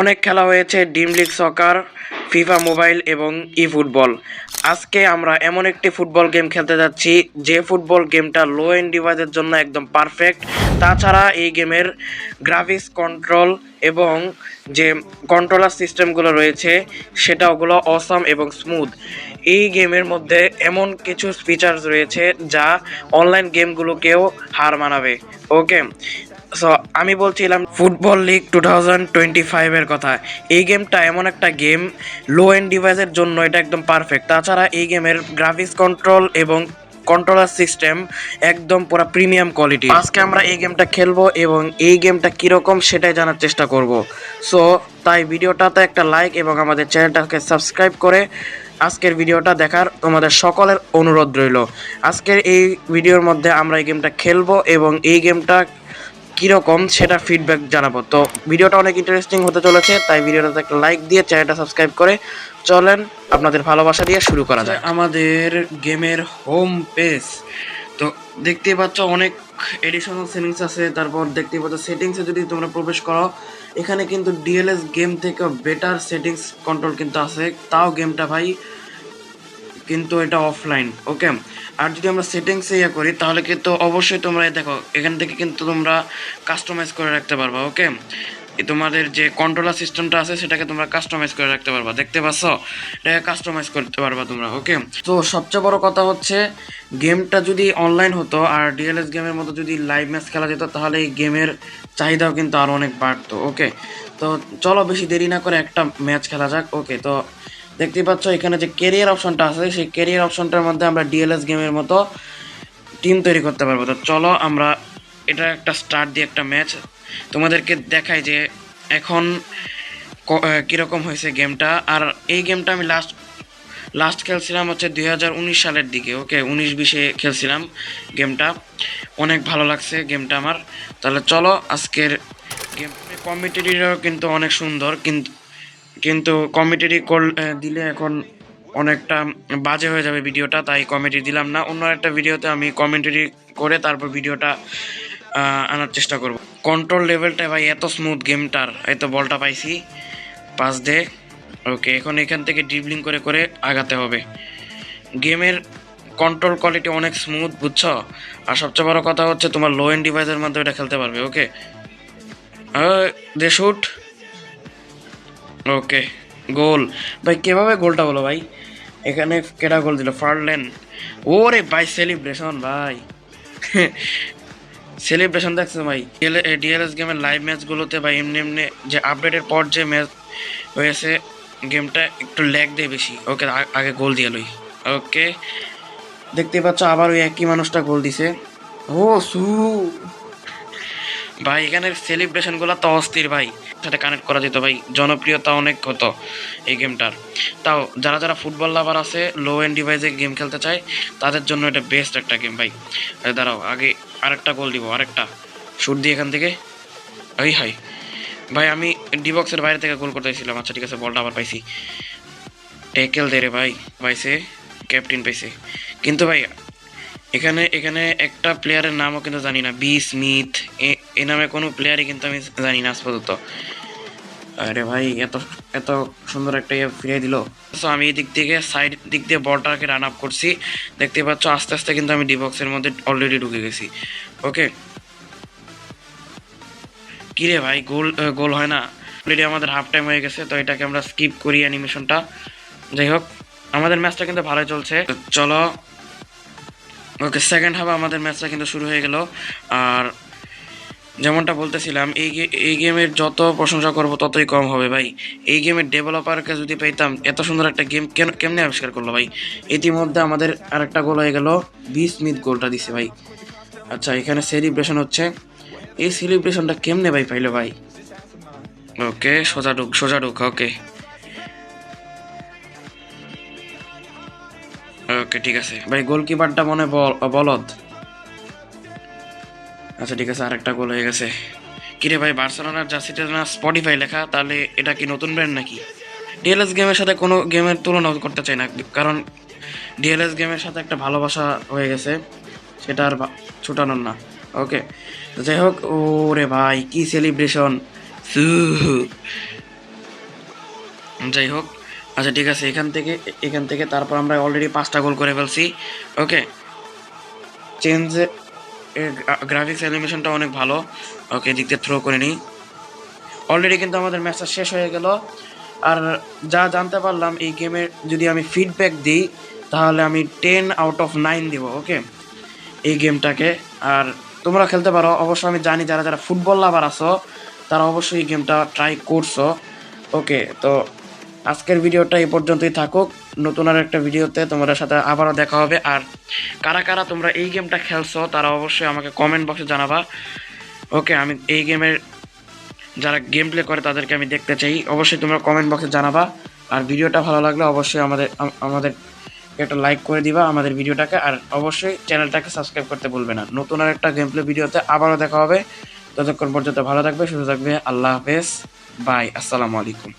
অনেক খেলা হয়েছে, ডিম লিগ সকার, ফিফা মোবাইল এবং ই ফুটবল। আজকে আমরা এমন একটি ফুটবল গেম খেলতে যাচ্ছি, যে ফুটবল গেমটা লো এন্ড ডিভাইসের জন্য একদম পারফেক্ট তাছাড়া এই গেমের গ্রাফিক্স কন্ট্রোল এবং যে কন্ট্রোলার সিস্টেমগুলো রয়েছে, সেটা ওগুলো অসাম এবং স্মুথ এই গেমের মধ্যে এমন কিছু ফিচার্স রয়েছে, যা অনলাইন গেমগুলোকেও হার মানাবে। ওকে সো আমি বলছিলাম football league two thousand twenty ফাইভের কথা। এই গেমটা এমন একটা গেম লো এন্ড ডিভাইসের জন্য এটা একদম পারফেক্ট তাছাড়া এই গেমের গ্রাফিক্স কন্ট্রোল এবং কন্ট্রোলার সিস্টেম একদম পুরো প্রিমিয়াম কোয়ালিটি আজকে আমরা এই গেমটা খেলব এবং এই গেমটা কীরকম সেটাই জানার চেষ্টা করব। সো তাই ভিডিওটাতে একটা লাইক এবং আমাদের চ্যানেলটাকে সাবস্ক্রাইব করে আজকের ভিডিওটা দেখার তোমাদের সকলের অনুরোধ রইল। আজকের এই ভিডিওর মধ্যে আমরা এই গেমটা খেলব এবং এই গেমটা কীরকম সেটা ফিডব্যাক জানাব। তো ভিডিওটা অনেক ইন্টারেস্টিং হতে চলেছে, তাই ভিডিওটাতে একটা লাইক দিয়ে চ্যানেলটা সাবস্ক্রাইব করে চলেন, আপনাদের ভালোবাসা দিয়ে শুরু করা যায় আমাদের গেমের হোম পেজ তো দেখতে পাচ্ছ অনেক এডিশনাল সেটিংস আছে, তারপর দেখতে পাচ্ছ সেটিংসে যদি তোমরা প্রবেশ করো, এখানে কিন্তু ডিএলএস গেম থেকে বেটার সেটিংস কন্ট্রোল কিন্তু আছে। তাও গেমটা ভাই কিন্তু এটা অফলাইন ওকে আর যদি আমরা সেটিংসে ইয়ে করি, তাহলে কিন্তু অবশ্যই তোমরা দেখো, এখান থেকে কিন্তু তোমরা কাস্টমাইজ করে রাখতে পারবা ওকে তোমাদের যে কন্ট্রোলার সিস্টেমটা আছে, সেটাকে তোমরা কাস্টমাইজ করে রাখতে পারবা, দেখতে পাচ্ছ? এটাকে কাস্টমাইজ করতে পারবা তোমরা ওকে তো সবচেয়ে বড় কথা হচ্ছে গেমটা যদি অনলাইন হতো, আর ডিএলএস গেমের মতো যদি লাইভ ম্যাচ খেলা যেত, তাহলে এই গেমের চাহিদাও কিন্তু আরও অনেক বাড়তো ওকে তো চলো, বেশি দেরি না করে একটা ম্যাচ খেলা যাক ওকে তো দেখতেই পাচ্ছ এখানে যে কেরিয়ার অপশনটা আছে সেই কেরিয়ার অপশনটার মধ্যে আমরা ডিএলএস গেমের মতো টিম তৈরি করতে পারব। তো চলো আমরা এটা একটা স্টার্ট দিয়ে একটা ম্যাচ তোমাদেরকে দেখাই যে এখন ক- আহ, হয়েছে গেমটা আর এই গেমটা আমি লাস্ট লাস্ট খেলছিলাম হচ্ছে দু হাজার উনিশ সালের দিকে ওকে উনিশ বিশে খেলছিলাম গেমটা অনেক ভালো লাগছে গেমটা আমার। তাহলে চলো আজকের গেম কমিটিরও কিন্তু অনেক সুন্দর কিন্তু কিন্তু কল দিলে এখন অনেকটা বাজে হয়ে যাবে ভিডিওটা তাই কমেডি দিলাম না। অন্য একটা ভিডিওতে আমি কমেন্টারি করে তারপর ভিডিওটা আনার চেষ্টা করব। কন্ট্রোল লেভেলটা ভাই, এত স্মুথ গেমটার এই তো বলটা পাইছি। পাস দে। ওকে, এখন এখান থেকে ড্রিবলিং করে করে আগাতে হবে। গেমের কন্ট্রোল কোয়ালিটি অনেক স্মুথ বুঝছ? আর সবচেয়ে বড় কথা হচ্ছে তোমার লো এন্ড ডিভাইসের মাধ্যমে এটা খেলতে পারবে, ওকে? দে শুট ওকে গোল ভাই, কীভাবে গোলটা হলো ভাই? এখানে কেটা গোল দিল? ফার্লেন ওরে ভাই সেলিব্রেশন ভাই। সেলিব্রেশন দেখছ ভাই? ডিএলএস গেমের লাইভ ম্যাচগুলোতে ভাই, এমনি এমনি যে আপডেটের পর যে ম্যাচ হয়েছে গেমটা একটু ল্যাগ দেয় বেশি। ওকে আগে গোল দিয়ে লই। ওকে দেখতে পাচ্ছ আবার ওই একই মানুষটা গোল দিছে। ও, সু ভাই এখানের সেলিব্রেশনগুলো তো অস্থির ভাই। সাথে কানেক্ট করা যেত ভাই, জনপ্রিয়তা অনেক হতো এই গেমটার তাও যারা যারা ফুটবল লাভার আছে লো এন্ড ডিভাইসে গেম খেলতে চায়, তাদের জন্য এটা বেস্ট একটা গেম ভাই। দাঁড়াও, আগে আরেকটা গোল দিব, আরেকটা। শুট দিয়ে এখান থেকে। এই হাই ভাই, আমি ডিবক্সের বাইরে থেকে গোল করতে চাইছিলাম আচ্ছা ঠিক আছে বলটা আবার পাইছি। টেকেল দে রে ভাই, পাইছে। ক্যাপ্টেন পাইছে। কিন্তু ভাই, এখানে এখানে একটা প্লেয়ারের নামও কিন্তু জানি না। বি স্মিথ এ- এ নামে কোনো প্লেয়ারই কিন্তু আমি জানি না পর্যন্ত আরে ভাই, এত এত সুন্দর একটা ইয়ে ফিরিয়ে দিল। তো আমি এই দিক থেকে সাইড দিক দিয়ে বলটাকে রান আপ করছি। দেখতে পাচ্ছ, আস্তে আস্তে কিন্তু আমি ডিবক্সের মধ্যে অলরেডি ঢুকে গেছি। ওকে কিরে ভাই, গোল গোল হয় না। অলরেডি আমাদের হাফ টাইম হয়ে গেছে, তো এটাকে আমরা স্কিপ করি অ্যানিমেশনটা যাই হোক, আমাদের ম্যাচটা কিন্তু ভালোই চলছে। চলো। ওকে সেকেন্ড হাফ আমাদের ম্যাচটা কিন্তু শুরু হয়ে গেল। আর যেমনটা বলতেছিলাম, এই এই গেমের যত প্রশংসা করব ততই কম হবে ভাই। এই গেমের ডেভেলপারকে যদি পেতাম এত সুন্দর একটা গেম কেন কেমনে আবিষ্কার করল ভাই? ইতিমধ্যে আমাদের আরেকটা গোল হয়ে গেল বি স্মিথ গোলটা দিছে ভাই। আচ্ছা এখানে সেলিব্রেশন হচ্ছে। এই সেলিব্রেশনটা কেমনে ভাই পাইলো ভাই? ওকে, সোজা ঢুক সোজা ঢুক, ওকে। ওকে, ঠিক আছে। ভাই গোলকিপারটা মনে বল- বলদ। আচ্ছা ঠিক আছে, আরেকটা গোল হয়ে গেছে। কিরে ভাই, বার্সেলোনার জার্সিটা না স্পটিফাই লেখা? তাহলে এটা কি নতুন ব্র্যান্ড নাকি? ডিএলএস গেমের সাথে কোনো গেমের তুলনা করতে চাই না, কারণ ডিএলএস গেমের সাথে একটা ভালোবাসা হয়ে গেছে, সেটা আর ছুটানোর না। ওকে যাই হোক, ওরে ভাই, কি সেলিব্রেশন যাই হোক আচ্ছা ঠিক আছে, এখান থেকে এখান থেকে তারপর আমরা অলরেডি পাঁচটা গোল করে ফেলছি। ওকে চেঞ্জ গ্রাফিক্স অ্যানিমেশনটা অনেক ভালো। ওকে দিক দিয়ে থ্রো করে নিই। অলরেডি কিন্তু আমাদের ম্যাচটা শেষ হয়ে গেল। আর যা জানতে পারলাম, এই গেমের যদি আমি ফিডব্যাক দিই, তাহলে আমি টেন আউট অফ নাইন দিব, ওকে? এই গেমটাকে আর তোমরা খেলতে পারো। অবশ্য আমি জানি যারা যারা ফুটবল লাভার আছো, তারা অবশ্যই এই গেমটা ট্রাই করছ, ওকে? তো আজকের ভিডিওটা এই পর্যন্তই থাকুক। নতুন আর একটা ভিডিওতে তোমাদের সাথে আবারও দেখা হবে। আর কারা কারা তোমরা এই গেমটা খেলছো, তারা অবশ্যই আমাকে কমেন্ট বক্সে জানাবা। ওকে আমি এই গেমের যারা গেম প্লে করে, তাদেরকে আমি দেখতে চাই। অবশ্যই তোমরা কমেন্ট বক্সে জানাবা। আর ভিডিওটা ভালো লাগলে অবশ্যই আমাদের আমাদের একটা লাইক করে দিবা আমাদের ভিডিওটাকে। আর অবশ্যই চ্যানেলটাকে সাবস্ক্রাইব করতে ভুলবে না। নতুন আর একটা গেম প্লে ভিডিওতে আবারও দেখা হবে। ততক্ষণ পর্যন্ত ভালো থাকবে, সুস্থ থাকবে। আল্লাহ হাফেজ। বাই আসসালামু আলাইকুম।